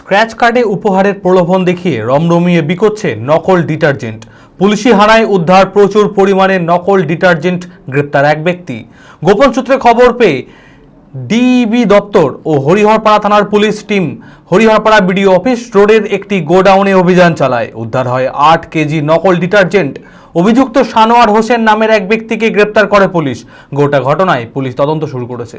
Scratch কার্ডে উপহারের প্রলোভন দেখিয়ে রমরমিয়ে বিকোচ্ছে নকল ডিটারজেন্ট। পুলিশি হানায় উদ্ধার প্রচুর পরিমাণে নকল ডিটারজেন্ট গ্রেপ্তার এক ব্যক্তি। গোপন সূত্রে খবর পেয়ে ডিবি দপ্তর ও হরিহরপাড়া থানার police team Hariharpara BDO office রোডের একটি গোডাউনে অভিযান চালায়। উদ্ধার হয় আট কেজি নকল ডিটারজেন্ট। অভিযুক্ত সানোয়ার হোসেন নামের এক ব্যক্তিকে গ্রেপ্তার করে পুলিশ। গোটা ঘটনায় পুলিশ তদন্ত শুরু করেছে।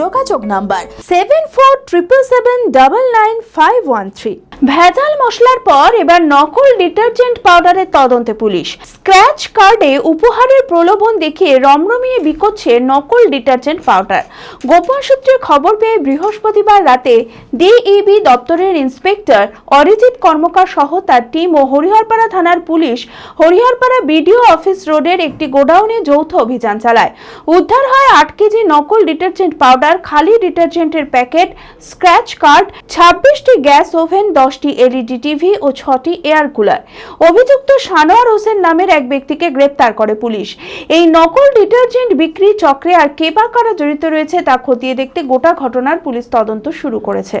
যোগাযোগ number seven four triple seven double nine five one three ভেজাল মশলার পর এবার নকল ডিটারজেন্ট পাউডারের তদন্তে পুলিশ। স্ক্র্যাচ কার্ডে উপহারের প্রলোভন দেখিয়ে রমরমিয়ে বিকোচ্ছে নকল ডিটারজেন্ট পাউডার। গোপন সূত্রে খবর পেয়ে বৃহস্পতিবার রাতে ডিইবি দপ্তরের ইন্সপেক্টর অরিজিৎ কর্মকার সহ তার টিম ও হরিহরপাড়া থানার পুলিশ হরিহরপাড়া বিডিও অফিস রোডের একটি গোডাউনে যৌথ অভিযান চালায়। উদ্ধার হয় আট কেজি নকল ডিটারজেন্ট পাউডার। খালি ডিটারজেন্টের প্যাকেট স্ক্র্যাচ কার্ড ছাব্বিশটি গ্যাস ওভেন, দশটি এলইডি টিভি ও ছটি এয়ার কুলার। অভিযুক্ত সানোয়ার হোসেন নামের এক ব্যক্তিকে গ্রেপ্তার করে পুলিশ। এই নকল ডিটারজেন্ট বিক্রি চক্রে আর কে বা কারা জড়িত রয়েছে তা খতিয়ে দেখতে গোটা ঘটনার পুলিশ তদন্ত শুরু করেছে।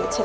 দিয়েছে